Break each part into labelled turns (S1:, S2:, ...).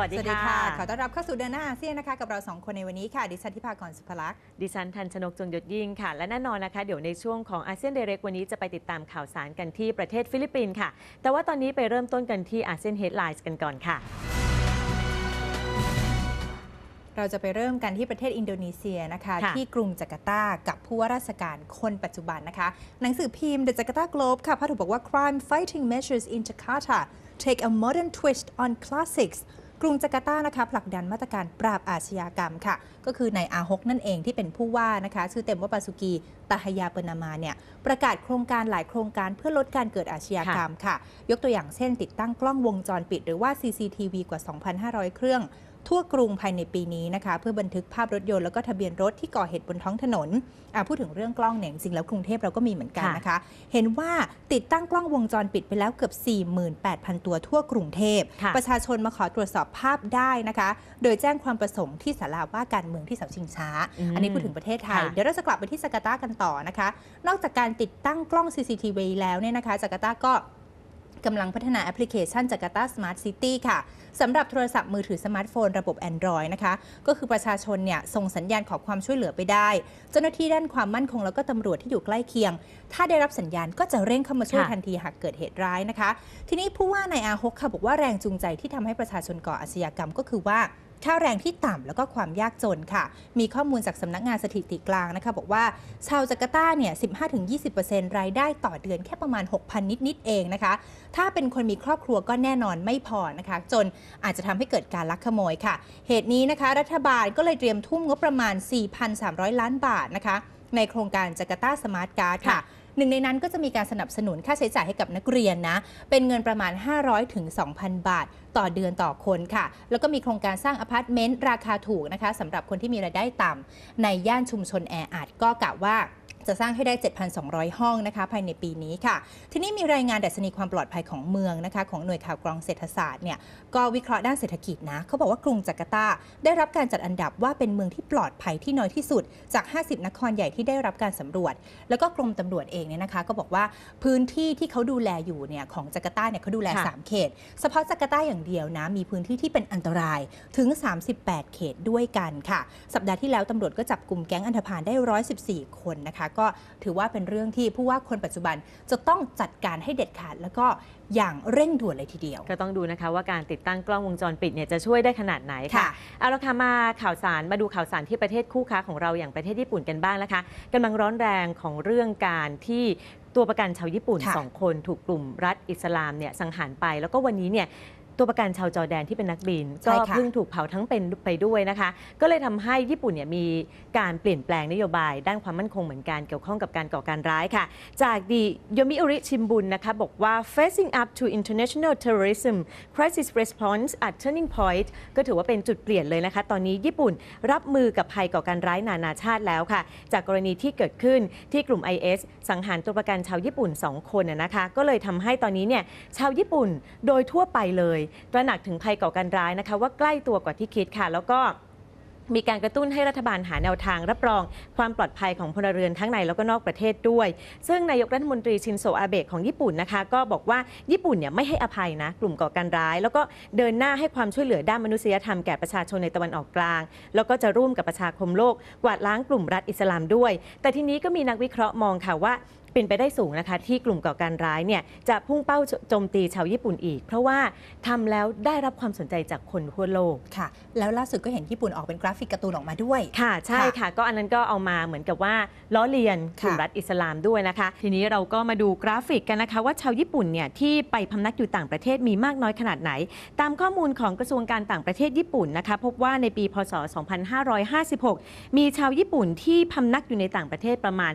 S1: สวัสดี
S2: สวัสดี
S1: ค่ะ
S2: ค่ะ ขอต้อนรับเข้าสู่เดือนหน้าอาเซียนนะคะ กับเราสองคนในวันนี้ค่ะ ดิฉันทิพากรสุภลักษณ์
S1: ดิฉันทันชนกจงยศยิ่งค่ะ และแน่นอนนะคะ เดี๋ยวในช่วงของอาเซียนเดเรกวันนี้จะไปติดตามข่าวสารกันที่ประเทศฟิลิปปินส์ค่ะ แต่ว่าตอนนี้ไปเริ่มต้นกันที่อาเซียนเฮดไลน์กันก่อนค่ะ
S2: เราจะไปเริ่มกันที่ประเทศอินโดนีเซียนะคะ
S1: ค่ะ
S2: ที่กรุงจาการ์ตากับผู้ว่าราชการคนปัจจุบันนะคะ หนังสือพิมพ์ The Jakarta Globe ค่ะพาดหัวบอกว่า crime fighting measures in Jakarta take a modern twist on classics กรุงจาการ์ตานะคะผลักดันมาตรการปราบอาชญากรรมค่ะ ก็คือนายอาฮกนั่นเองที่เป็นผู้ว่านะคะ ชื่อเต็มว่าปาสุกี ตาฮยาเปนามาเนี่ยประกาศโครงการหลายโครงการเพื่อลดการเกิดอาชญากรรมค่ะ ยกตัวอย่างเช่น ติดตั้งกล้องวงจรปิด หรือว่า CCTV กว่า 2,500 เครื่องทั่วกรุงภายในปีนี้นะคะ เพื่อบันทึกภาพรถยนต์แล้วก็ทะเบียนรถที่ก่อเหตุบนท้องถนนอะพูดถึงเรื่องกล้องเนี่ยจริงๆแล้วกรุงเทพเราก็มีเหมือนกันนะคะ เห็นว่าติดตั้งกล้องวงจรปิดไปแล้วเกือบ 48,000 ตัวทั่วกรุงเทพ
S1: ค่ะ
S2: ประชาชนมาขอตรวจสอบภาพได้นะคะ โดยแจ้งความประสงค์ที่สาราว่าการเมืองที่เสาชิงช้า
S1: อืม
S2: อันนี้พูดถึงประเทศไทย
S1: ค่ะ
S2: เดี๋ยวเราจะกลับไปที่จาการ์ตากันต่อนะคะ นอกจากการติดตั้งกล้อง CCTV แล้วเนี่ยนะคะจาการ์ตาก็กำลังพัฒนาแอปพลิเคชันจาการ์ตาสมาร์ทซิตี้ค่ะสำหรับโทรศัพท์มือถือสมาร์ทโฟนระบบ Android นะคะ ก็คือประชาชนเนี่ยส่งสัญญาณขอความช่วยเหลือไปได้ เจ้าหน้าที่ด้านความมั่นคงแล้วก็ตำรวจที่อยู่ใกล้เคียง ถ้าได้รับสัญญาณก็จะเร่งเข้ามาช่วยทันทีหากเกิดเหตุร้ายนะคะ ทีนี้ผู้ว่านายอาฮกค่ะบอกว่าแรงจูงใจที่ทำให้ประชาชนก่ออาชญากรรมก็คือว่า ค่าแรงที่ต่ำแล้วก็ความยากจนค่ะ มีข้อมูลจากสำนักงานสถิติกลางนะคะ บอกว่าชาวจาการ์ตาเนี่ย 15-20%รายได้ต่อเดือนแค่ประมาณ 6,000 นิด ๆ เองนะคะ ถ้าเป็นคนมีครอบครัวก็แน่นอนไม่พอนะคะ จนอาจจะทำให้เกิดการลักขโมยค่ะ เหตุนี้นะคะ รัฐบาลก็เลยเตรียมทุ่มงบประมาณ 4,300 ล้านบาทนะคะในโครงการจาการ์ตาสมาร์ทการ์ดค่ะ
S1: ค่ะ
S2: หนึ่งในนั้นก็จะมีการสนับสนุนค่าใช้จ่ายให้กับนักเรียนนะ เป็นเงินประมาณ 500ถึง2,000 บาท ต่อเดือนต่อคนค่ะ แล้วก็มีโครงการสร้างอพาร์ตเมนต์ราคาถูกนะคะสำหรับคนที่มีรายได้ต่ำในย่านชุมชนแออัดก็กะว่า จะสร้างให้ได้ 7,200 ห้องนะคะภายในปีนี้ค่ะ ทีนี้มีรายงานดัชนีความปลอดภัยของเมืองนะคะของหน่วยข่าวกรองเศรษฐศาสตร์เนี่ยก็วิเคราะห์ด้านเศรษฐกิจนะเขาบอกว่ากรุงจาการ์ตา ได้รับการจัดอันดับว่าเป็นเมืองที่ปลอดภัยที่น้อยที่สุด จาก 50 นครใหญ่ที่ได้รับการสำรวจ แล้วก็กรมตำรวจเองเนี่ยนะคะ ก็บอกว่าพื้นที่ที่เขาดูแลอยู่เนี่ยของจาการ์ตาเนี่ยเขาดูแล
S1: ค่ะ
S2: 3เขต เฉพาะจาการ์ตาอย่างเดียวนะมีพื้นที่ที่เป็นอันตรายถึง 38 เขตด้วยกันค่ะ สัปดาห์ที่แล้วตำรวจก็จับกลุ่มแก๊งอันธพาลได้ 114 คนนะคะก็ถือว่าเป็นเรื่องที่ผู้ว่าคนปัจจุบันจะต้องจัดการให้เด็ดขาด แล้วก็อย่างเร่งด่วนเลยทีเดียว
S1: ก็ต้องดูนะคะว่าการติดตั้งกล้องวงจรปิดเนี่ยจะช่วยได้ขนาดไหนค่ะ
S2: ค่ะ
S1: เอาละค่ะมาข่าวสารมาดูข่าวสารที่ประเทศคู่ค้าของเราอย่างประเทศญี่ปุ่นกันบ้างนะคะกำลังร้อนแรงของเรื่องการที่ตัวประกันชาวญี่ปุ่น
S2: ค่ะ
S1: สองคนถูกกลุ่มรัฐอิสลามเนี่ยสังหารไป แล้วก็วันนี้เนี่ย ตัวประกันชาวจอร์แดนที่เป็นนักบิน
S2: ใช่
S1: ก็
S2: ค่ะ
S1: เพิ่งถูกเผาทั้งเป็นไปด้วยนะคะ ก็เลยทำให้ญี่ปุ่นเนี่ยมีการเปลี่ยนแปลงนโยบาย ด้านความมั่นคงเหมือนกันเกี่ยวข้องกับการก่อการร้ายค่ะ จากดีโยมิอุริชิมบุนนะคะ บอกว่า facing up to international terrorism crisis response at turning point ก็ถือว่าเป็นจุดเปลี่ยนเลยนะคะ ตอนนี้ญี่ปุ่นรับมือกับภัยก่อการร้ายนานาชาติแล้วค่ะ จากกรณีที่เกิดขึ้นที่กลุ่ม IS สังหารตัวประกันชาวญี่ปุ่น 2 คนนะนะคะ ก็เลยทำให้ตอนนี้เนี่ยชาวญี่ปุ่นโดยทั่วไปเลยตระหนักถึงภัยก่อการร้ายนะคะ ว่าใกล้ตัวกว่าที่คิดค่ะ แล้วก็มีการกระตุ้นให้รัฐบาลหาแนวทางรับรองความปลอดภัยของพลเรือนทั้งในแล้วก็นอกประเทศด้วย ซึ่งนายกรัฐมนตรีชินโซอาเบะของญี่ปุ่นนะคะ ก็บอกว่าญี่ปุ่นเนี่ยไม่ให้อภัยนะ กลุ่มก่อการร้าย แล้วก็เดินหน้าให้ความช่วยเหลือด้านมนุษยธรรมแก่ประชาชนในตะวันออกกลาง แล้วก็จะร่วมกับประชาคมโลกกวาดล้างกลุ่มรัฐอิสลามด้วย แต่ทีนี้ก็มีนักวิเคราะห์มองค่ะว่า เป็นไปได้สูงนะคะ ที่กลุ่มก่อการร้ายเนี่ยจะพุ่งเป้าโจมตีชาวญี่ปุ่นอีก เพราะว่าทำแล้วได้รับความสนใจจากคนทั่วโลก
S2: ค่ะ แล้วล่าสุดก็เห็นญี่ปุ่นออกเป็นกราฟิกการ์ตูนออกมาด้วย
S1: ค่ะ ใช่ค่ะ ก็อันนั้นก็เอามาเหมือนกับว่าล้อเลียนกลุ่ม
S2: ค่ะ
S1: รัฐอิสลามด้วยนะคะ ทีนี้เราก็มาดูกราฟิกกันนะคะ ว่าชาวญี่ปุ่นเนี่ยที่ไปพำนักอยู่ต่างประเทศมีมากน้อยขนาดไหน ตามข้อมูลของกระทรวงการต่างประเทศญี่ปุ่นนะคะ พบว่าในปีพศ 2556 มีชาวญี่ปุ่นที่พำนักอยู่ในต่างประเทศประมาณ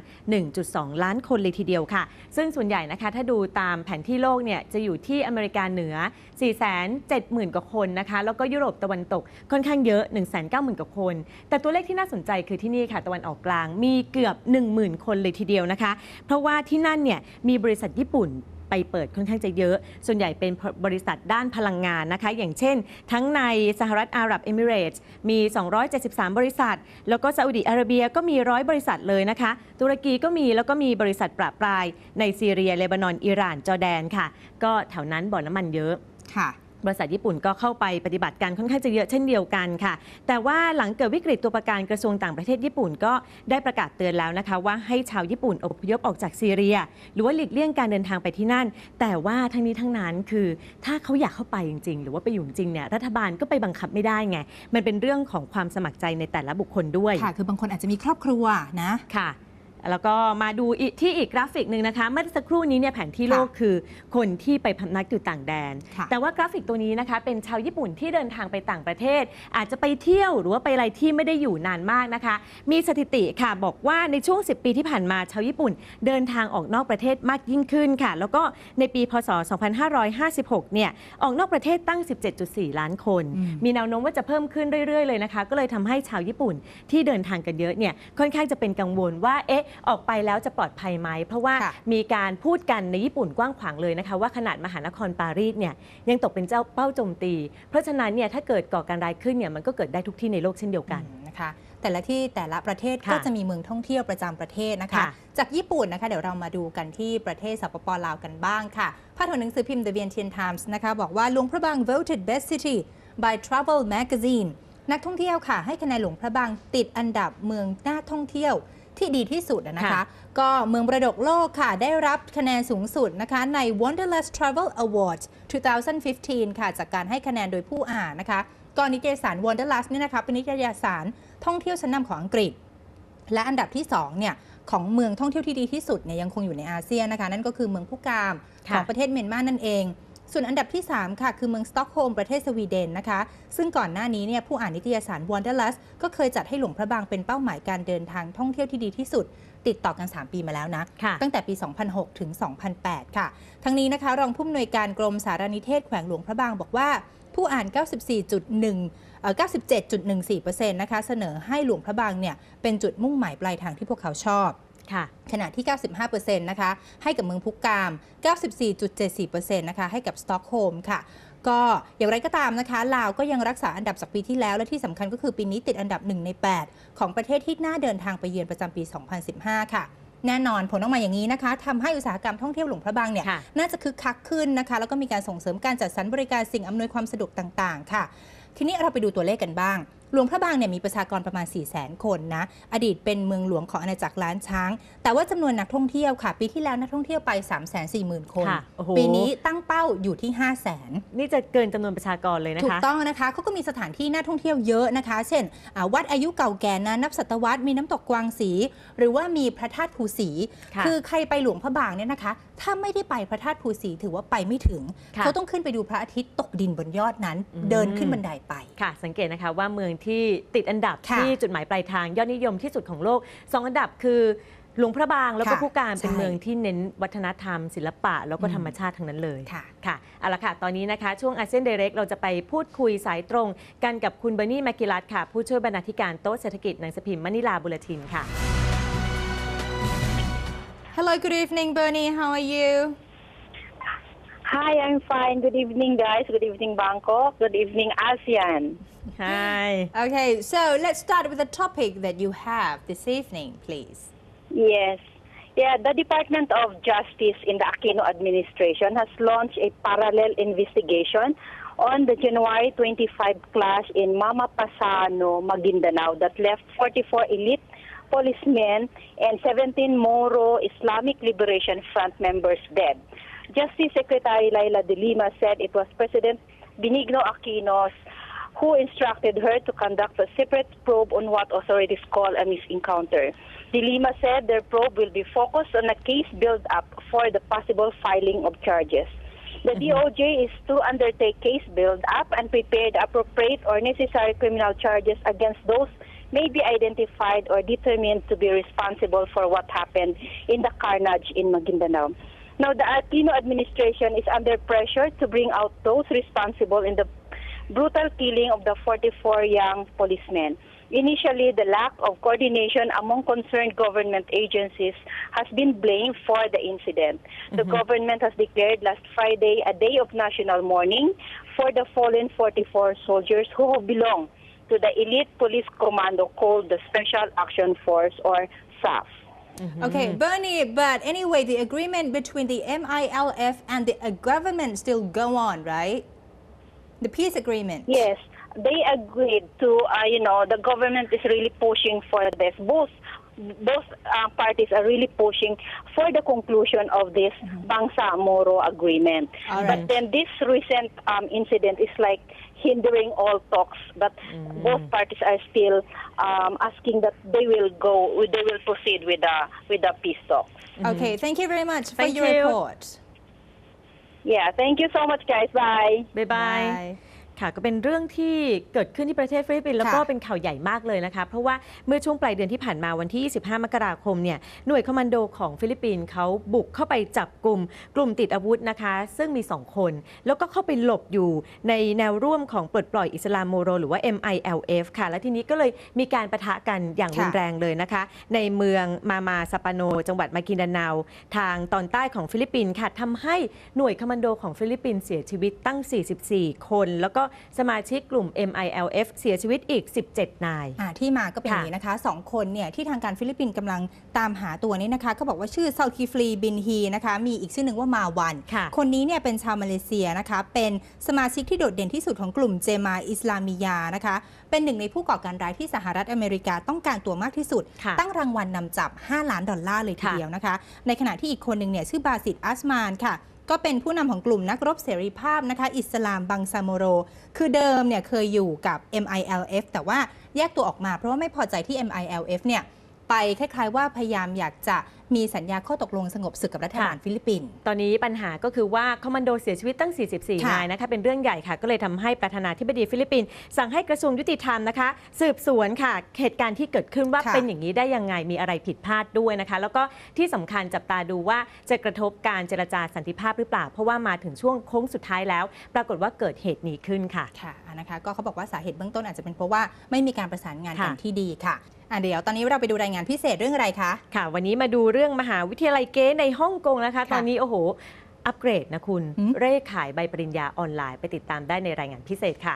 S1: 1.2 ล้านคนเลยทีเดียวค่ะ ซึ่งส่วนใหญ่นะคะถ้าดูตามแผนที่โลกเนี่ยจะอยู่ที่อเมริกาเหนือ 470,000 กว่าคนนะคะ แล้วก็ยุโรปตะวันตกค่อนข้างเยอะ 190,000 กว่าคน แต่ตัวเลขที่น่าสนใจคือที่นี่ค่ะตะวันออกกลางมีเกือบ 10,000 คนเลยทีเดียวนะคะ เพราะว่าที่นั่นเนี่ยมีบริษัทญี่ปุ่น ไปเปิดค่อนข้างจะเยอะ ส่วนใหญ่เป็นบริษัทด้านพลังงานนะคะ อย่างเช่น ทั้งในสหรัฐอาหรับเอมิเรตส์มี 273 บริษัท แล้วก็ซาอุดิอาระเบียก็มีร้อยบริษัทเลยนะคะ ตุรกีก็มีแล้วก็มีบริษัทประปราย ในซีเรียเลบานอนอิหร่านจอร์แดนค่ะ ก็แถวนั้นบ่อน้ำมันเยอะ
S2: ค่ะ
S1: บริษัทญี่ปุ่นก็เข้าไปปฏิบัติการค่อนข้างจะเยอะเช่นเดียวกันค่ะ แต่ว่าหลังเกิดวิกฤตตัวประกันกระทรวงต่างประเทศญี่ปุ่นก็ได้ประกาศเตือนแล้วนะคะ ว่าให้ชาวญี่ปุ่นอพยพออกจากซีเรีย หรือว่าหลีกเลี่ยงการเดินทางไปที่นั่น แต่ว่าทั้งนี้ทั้งนั้นคือถ้าเขาอยากเข้าไปจริง ๆ หรือว่าไปอยู่จริงเนี่ยรัฐบาลก็ไปบังคับไม่ได้ไง มันเป็นเรื่องของความสมัครใจในแต่ละบุคคลด้วย
S2: ค่ะคือบางคนอาจจะมีครอบครัวนะ
S1: ค่ะ แล้วก็มาดูอีกที่อีกกราฟิกหนึ่งนะคะ เมื่อสักครู่นี้เนี่ยแผนที่โลกคือคนที่ไปพำนักอยู่ต่างแดน
S2: ค่ะ
S1: แต่ว่ากราฟิกตัวนี้นะคะ เป็นชาวญี่ปุ่นที่เดินทางไปต่างประเทศ อาจจะไปเที่ยวหรือว่าไปอะไรที่ไม่ได้อยู่นานมากนะคะ มีสถิติค่ะบอกว่าในช่วง 10 ปีที่ผ่านมาชาวญี่ปุ่น เดินทางออกนอกประเทศมากยิ่งขึ้นค่ะ แล้วก็ในปีพศ 2556 เนี่ยออกนอกประเทศตั้ง 17.4 ล้านคน
S2: อืม
S1: มีแนวโน้มว่าจะเพิ่มขึ้นเรื่อยๆเลยนะคะ ก็เลยทำให้ชาวญี่ปุ่นที่เดินทางกันเยอะเนี่ยค่อนข้างจะเป็นกังวลว่าเอ๊ะออกไปแล้วจะปลอดภัยไหม เพราะว่า
S2: ค่ะ
S1: มีการพูดกันในญี่ปุ่นกว้างขวางเลยนะคะว่าขนาดมหานครปารีสเนี่ยยังตกเป็นเจ้าเป้าโจมตี เพราะฉะนั้นเนี่ยถ้าเกิดก่อการร้ายขึ้นเนี่ยมันก็เกิดได้ทุกที่ในโลกเช่นเดียวกัน
S2: อืมนะคะแต่ละที่แต่ละประเทศ
S1: ค่ะ
S2: ก็จะมีเมืองท่องเที่ยวประจำประเทศนะคะ
S1: ค่ะ
S2: จากญี่ปุ่นนะคะ เดี๋ยวเรามาดูกันที่ประเทศสปปลาวกันบ้างค่ะพาดหัวหนังสือพิมพ์ The Vientiane Times นะคะ บอกว่าหลวงพระบาง voted best city by Travel Magazine นักท่องเที่ยวค่ะ ให้คะแนนหลวงพระบางติดอันดับเมืองน่าท่องเที่ยว ที่ดีที่สุดอะนะคะ
S1: ค่ะ
S2: ก็เมืองประดกโลกค่ะ ได้รับคะแนนสูงสุดนะคะ ใน Wanderlust Travel Awards 2015 ค่ะ จากการให้คะแนนโดยผู้อ่านนะคะก็นิตยสาร Wanderlust เนี่ยนะคะเป็นนิตยสารท่องเที่ยวชั้นนำของอังกฤษ และอันดับที่2เนี่ยของเมืองท่องเที่ยวที่ดีที่สุดเนี่ยยังคงอยู่ในอาเซียนนะคะ นั่นก็คือเมืองพุกาม
S1: ค่ะ
S2: ของประเทศเมียนมานั่นเอง ส่วนอันดับที่ 3 ค่ะ คือเมืองสต็อกโฮล์มประเทศสวีเดนนะคะ ซึ่งก่อนหน้านี้เนี่ยผู้อ่านนิตยสาร Wanderlust ก็เคยจัดให้หลวงพระบางเป็นเป้าหมายการเดินทางท่องเที่ยวที่ดีที่สุด ติดต่อกัน 3 ปีมาแล้วนะ
S1: ค่ะ
S2: ตั้งแต่ปี 2006 ถึง 2008 ค่ะ ทั้งนี้นะคะ รองผู้อำนวยการกรมสารนิเทศแขวงหลวงพระบางบอกว่าผู้อ่าน 94.1เอ่อ97.14%นะคะ เสนอให้หลวงพระบางเนี่ยเป็นจุดมุ่งหมายปลายทางที่พวกเขาชอบ
S1: ค่ะ
S2: ขณะที่ 95%นะคะให้กับเมืองพุกาม 94.74%นะคะให้กับสต็อกโฮล์มค่ะก็อย่างไรก็ตามนะคะลาวก็ยังรักษาอันดับจากปีที่แล้ว และที่สำคัญก็คือปีนี้ติดอันดับ 1 ใน 8 ของประเทศที่น่าเดินทางไปเยือนประจำปี 2015 ค่ะ แน่นอนผลออกมาอย่างนี้นะคะทำให้อุตสาหกรรมท่องเที่ยวหลวงพระบางเนี่ย
S1: ค่ะ
S2: น่าจะคึกคักขึ้นนะคะ แล้วก็มีการส่งเสริมการจัดสรรบริการสิ่งอำนวยความสะดวกต่าง ๆ ค่ะ ทีนี้เราไปดูตัวเลขกันบ้าง หลวงพระบางเนี่ยมีประชากรประมาณ 4 0 0 0 0 0 คนนะ อดีตเป็นเมืองหลวงของอาณาจักรล้านช้าง แต่ว่าจำนวนนักท่องเที่ยวค่ะ ปีที่แล้วนักท่องเที่ยวไป 3 4 0 0 0 0 คน
S1: ค่ะโอ้โห
S2: ปีนี้ตั้งเป้าอยู่ที่ 5 0 0 0 0 0
S1: นี่จะเกินจำนวนประชากรเลยนะ
S2: ถูก
S1: คะ
S2: ต้องนะคะเขาก็มีสถานที่น่าท่องเที่ยวเยอะนะคะ เช่นอ่าวัดอายุเก่าแก่นะนับศตวรรษ มีน้ำตกกวางสี หรือว่ามีพระธาตุภูสี
S1: ค่ะ
S2: อใครไปหลวงพระบางเนี่ยนะคะ ถ้าไม่ได้ไปพระธาตุภูสีถือว่าไปไม่ถึง
S1: ค่ะ
S2: เขาต้องขึ้นไปดูพระอาทิตย์ตกดินบนยอดนั้น
S1: อืม
S2: เดินขึ้นบันไดไป
S1: ค่ะ สังเกตนะคะว่าเมืองที่ติดอันดับ
S2: ค่ะ
S1: ที่จุดหมายปลายทาง ยอดนิยมที่สุดของโลกสองอันดับคือหลวงพระบางแล้วก็
S2: ค่ะ
S1: ผู้การเป็น
S2: ใช่
S1: เมืองที่เน้นวัฒนธรรม ศิลปะ แล้วก็
S2: อืม
S1: ธรรมชาติทั้งนั้นเลย
S2: ค่ะ
S1: ค่ะเอาละค่ะ ตอนนี้นะคะ ช่วงอาเซียนเดเรกเราจะไปพูดคุยสายตรงกันกับคุณเบอร์นี่แมกกิลัสค่ะ ผู้ช่วยบรรณาธิการโต๊ะเศรษฐกิจหนังสือพิมพ์มนิลาบุลตินค่ะ
S2: Hello good evening Bernie how are you
S3: Hi, I'm fine. Good evening, guys. Good evening, Bangkok. Good evening, ASEAN.
S1: Hi
S2: Okay so let's start with the topic that you have this evening please
S3: Yes. Yeah, the Department of Justice in the Aquino administration has launched a parallel investigation on the January 25 clash in Mama Pasano, Maguindanao that left 44 elite policemen and 17 Moro Islamic Liberation Front members dead. Justice Secretary Laila de Lima said it was President Benigno Aquinos who instructed her to conduct a separate probe on what authorities call a misencounter. De Lima said their probe will be focused on a case build-up for the possible filing of charges. The mhm. DOJ is to undertake case build-up and prepare the appropriate or necessary criminal charges against those may be identified or determined to be responsible for what happened in the carnage in Maguindanao. Now, the Aquino administration is under pressure to bring out those responsible in the brutal killing of the 44 young policemen. Initially, the lack of coordination among concerned government agencies has been blamed for the incident. The mm-hmm. government has declared last Friday a day of national mourning for the fallen 44 soldiers who belong to the elite police commando called the Special Action Force or SAF.
S2: Okay, Bernie, but anyway, the agreement between the MILF and the uh, government still go on, right? the peace agreement
S3: Yes, they agreed to, uh, you know, the government is really pushing for this. Both both uh, parties are really pushing for the conclusion of this mm-hmm. Bangsa Moro agreement. But then this recent um, incident is like hindering all talks. But mm. both parties are still um, asking that they will go, they will proceed with the with the peace talks. Mm-hmm.
S2: Okay, thank you very much for your
S1: you.
S2: report.
S3: Yeah, thank you so much, guys. Bye.
S1: Bye-bye.
S2: Bye.
S1: ค่ะก็เป็นเรื่องที่เกิดขึ้นที่ประเทศฟิลิปปินส์แล้วก็
S2: ค่ะ
S1: เป็นข่าวใหญ่มากเลยนะคะ เพราะว่าเมื่อช่วงปลายเดือนที่ผ่านมาวันที่ 25 มกราคมเนี่ยหน่วยคอมมานโดของฟิลิปปินส์เขาบุกเข้าไปจับกลุ่มกลุ่มติดอาวุธนะคะ ซึ่งมี 2 คน แล้วก็เข้าไปหลบอยู่ในแนวร่วมของปลดปล่อยอิสลามโมโร หรือว่า MILF ค่ะ และทีนี้ก็เลยมีการประทะกันอย่างรุน
S2: ค่ะ
S1: แรงเลยนะคะ ในเมืองมามาซาปาโน จังหวัดมากินดานาว ทางตอนใต้ของฟิลิปปินส์ค่ะทำให้หน่วยคอมมานโดของฟิลิปปินส์เสียชีวิตตั้ง 44 คน แล้วก็สมาชิกกลุ่ม MILF เสียชีวิตอีก 17 นาย
S2: อ่าที่มาก็เป็นอย่างนี้นะคะสองคนเนี่ยที่ทางการฟิลิปปินส์กำลังตามหาตัวนี้นะคะ ก็บอกว่าชื่อซาคีฟลีบินฮีนะคะ มีอีกชื่อหนึ่งว่ามาวัน
S1: ค่ะ
S2: คนนี้เนี่ยเป็นชาวมาเลเซียนะคะ เป็นสมาชิกที่โดดเด่นที่สุดของกลุ่มเจมาอิสลามียานะคะ เป็นหนึ่งในผู้ก่อการร้ายที่สหรัฐอเมริกาต้องการตัวมากที่สุด
S1: ค่ะ
S2: ตั้งรางวัลนำจับ 5 ล้านดอลลาร์เลยที
S1: ค่ะ
S2: เดียวนะคะ ในขณะที่อีกคนหนึ่งเนี่ยชื่อบาสิตอัสมานค่ะ ก็เป็นผู้นำของกลุ่มนักรบเสรีภาพนะคะอิสลามบังซามโร คือเดิมเนี่ยเคยอยู่กับ MILF แต่ว่าแยกตัวออกมาเพราะว่าไม่พอใจที่ MILF เนี่ย ไปคล้ายๆ ว่าพยายามอยากจะมีสัญญาข้อตกลงสงบศึกกับรัฐบาล
S1: ค่ะ
S2: ฟิลิปปินส์
S1: ตอนนี้ปัญหาก็คือว่าคอมมานโดเสียชีวิตตั้ง 44
S2: ค่ะ
S1: นายนะคะ เป็นเรื่องใหญ่ค่ะ ก็เลยทำให้ประธานาธิบดีฟิลิปปินส์สั่งให้กระทรวงยุติธรรมนะคะ สืบสวนค่ะ เหตุการณ์ที่เกิดขึ้นว่า
S2: ค่ะ
S1: เป็นอย่างนี้ได้ยังไง มีอะไรผิดพลาดด้วยนะคะ แล้วก็ที่สำคัญจับตาดูว่าจะกระทบการเจรจาสันติภาพหรือเปล่า เพราะว่ามาถึงช่วงโค้งสุดท้ายแล้ว ปรากฏว่าเกิดเหตุนี้ขึ้นค่ะ
S2: ค่ะอะนะคะ ก็เขาบอกว่าสาเหตุเบื้องต้นอาจจะเป็นเพราะว่าไม่มีการประสานงานกัน
S1: ค่ะ
S2: ที่ดีค่ะ อะเดี๋ยวตอนนี้เราไปดูรายงานพิเศษเรื่องอะไรคะ
S1: ค่ะ วันนี้มาดูเรื่องมหาวิทยาลัยเก๊ในฮ่องกงนะคะ
S2: ค่ะ
S1: ตอนนี้โอ้โห อัปเกรดนะคุณ
S2: หืม
S1: เร่ขายใบปริญญาออนไลน์ไปติดตามได้ในรายงานพิเศษค่ะ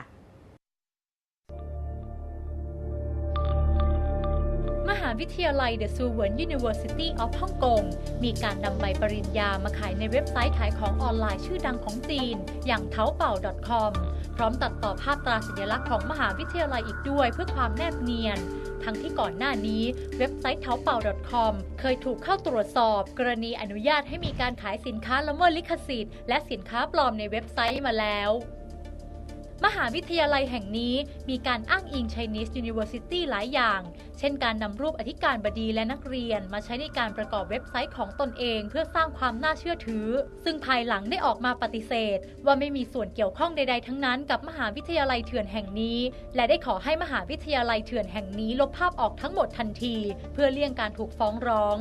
S4: มหาวิทยาลัย The s u w o n University of Hong Kong มีการนำใบปริญญามาขายในเว็บไซต์ขายของออนไลน์ชื่อดังของจีน อย่างเทาเป่า .com พร้อมตัดต่อภาพตราสัญลักษณ์ของมหาวิทยาลัยอีกด้วยเพื่อความแนบเนียน ทั้งที่ก่อนหน้านี้เว็บไซต์เทาเป่า .com เคยถูกเข้าตรวจสอบ กรณีอนุญาตให้มีการขายสินค้าละเมิดลิขสิทธิ์และสินค้าปลอมในเว็บไซต์มาแล้ว มหาวิทยาลัยแห่งนี้มีการอ้างอิง Chinese University หลายอย่าง เช่นการนำรูปอธิการบดีและนักเรียน มาใช้ในการประกอบเว็บไซต์ของตนเองเพื่อสร้างความน่าเชื่อถือ ซึ่งภายหลังได้ออกมาปฏิเสธ ว่าไม่มีส่วนเกี่ยวข้องใดๆทั้งนั้นกับมหาวิทยาลัยเถื่อนแห่งนี้ และได้ขอให้มหาวิทยาลัยเถื่อนแห่งนี้ลบภาพออกทั้งหมดทันที เพื่อเลี่ยงการถูกฟ้องร้อง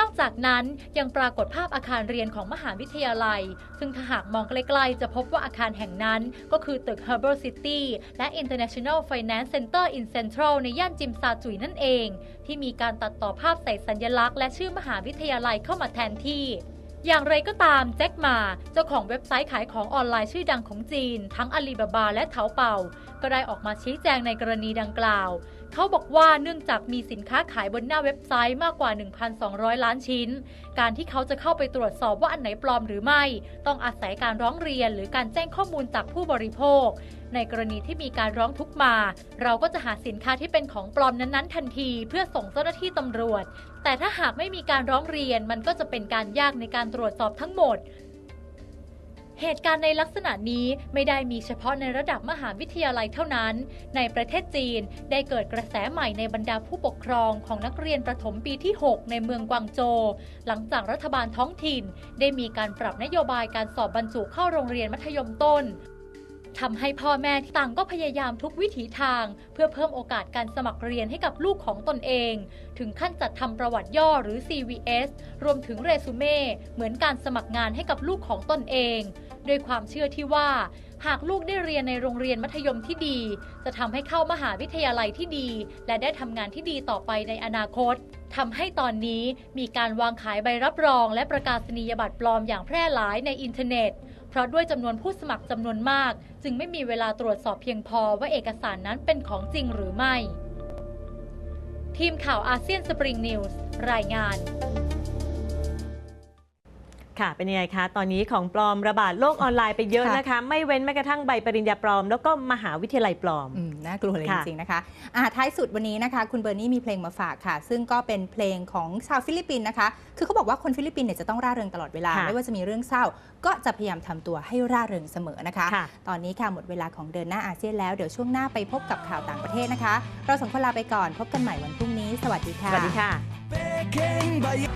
S4: นอกจากนั้นยังปรากฏภาพอาคารเรียนของมหาวิทยาลัย ซึ่งถ้าหากมองใกล้ๆ จะพบว่าอาคารแห่งนั้น ก็คือตึก Herbal City และ International Finance Center in Central ในย่านจิมซาจุยนั่นเอง ที่มีการตัดต่อภาพใส่สัญลักษณ์และชื่อมหาวิทยาลัยเข้ามาแทนที่อย่างไรก็ตามแจ็คมาเจ้าของเว็บไซต์ขายของออนไลน์ชื่อดังของจีน ทั้งอาลีบาบาและเถาเป่า ก็ได้ออกมาชี้แจงในกรณีดังกล่าว เขาบอกว่าเนื่องจากมีสินค้าขายบนหน้าเว็บไซต์มากกว่า 1,200 ล้านชิ้น การที่เขาจะเข้าไปตรวจสอบว่าอันไหนปลอมหรือไม่ ต้องอาศัยการร้องเรียนหรือการแจ้งข้อมูลจากผู้บริโภค ในกรณีที่มีการร้องทุกมา เราก็จะหาสินค้าที่เป็นของปลอมนั้นๆ ทันที เพื่อส่งเจ้าหน้าที่ตำรวจ แต่ถ้าหากไม่มีการร้องเรียนมันก็จะเป็นการยากในการตรวจสอบทั้งหมด เหตุการณ์ในลักษณะนี้ไม่ได้มีเฉพาะในระดับมหาวิทยาลัยเท่านั้น ในประเทศจีนได้เกิดกระแสใหม่ในบรรดาผู้ปกครองของนักเรียนประถมปีที่ 6 ในเมืองกวางโจ หลังจากรัฐบาลท้องถิ่น ได้มีการปรับนโยบายการสอบบรรจุเข้าโรงเรียนมัธยมต้น ทำให้พ่อแม่ต่างก็พยายามทุกวิถีทาง เพื่อเพิ่มโอกาสการสมัครเรียนให้กับลูกของตนเอง ถึงขั้นจัดทำประวัติย่อหรือ CVS รวมถึงเรซูเม่เหมือนการสมัครงานให้กับลูกของตนเองด้วยความเชื่อที่ว่า หากลูกได้เรียนในโรงเรียนมัธยมที่ดี จะทำให้เข้ามหาวิทยาลัยที่ดี และได้ทำงานที่ดีต่อไปในอนาคตทำให้ตอนนี้มีการวางขายใบรับรอง และประกาศนียบัตรปลอมอย่างแพร่หลายในอินเทอร์เน็ต เพราะด้วยจำนวนผู้สมัครจำนวนมาก จึงไม่มีเวลาตรวจสอบเพียงพอว่าเอกสารนั้นเป็นของจริงหรือไม่ ทีมข่าวอาเซียนสปริงนิวส์รายงาน
S1: ค่ะ เป็นยังไงคะ ตอนนี้ของปลอมระบาดโลกออนไลน์ไปเยอะ
S2: ค่ะ
S1: นะคะ ไม่เว้นแม้กระทั่งใบปริญญาปลอม แล้วก็มหาวิทยาลัยปลอม
S2: อืมน่ากลัวเลยจ
S1: ค่ะ
S2: ริงๆนะคะอ่าท้ายสุดวันนี้นะคะ คุณเบอร์นี่มีเพลงมาฝากค่ะ ซึ่งก็เป็นเพลงของชาวฟิลิปปินส์นะคะ คือเขาบอกว่าคนฟิลิปปินส์เนี่ยจะต้องร่าเริงตลอดเวลา
S1: ค่ะ
S2: ไม่ว่าจะมีเรื่องเศร้า ก็จะพยายามทำตัวให้ร่าเริงเสมอนะคะ
S1: ค่ะ
S2: ตอนนี้ค่ะหมดเวลาของเดินหน้าอาเซียนแล้ว เดี๋ยวช่วงหน้าไปพบกับข่าวต่างประเทศนะคะ เราสองคนลาไปก่อน พบกันใหม่วันพรุ่งนี้ สวัสดีค่ะ
S1: สวัสดีค่ะ
S5: Speaking by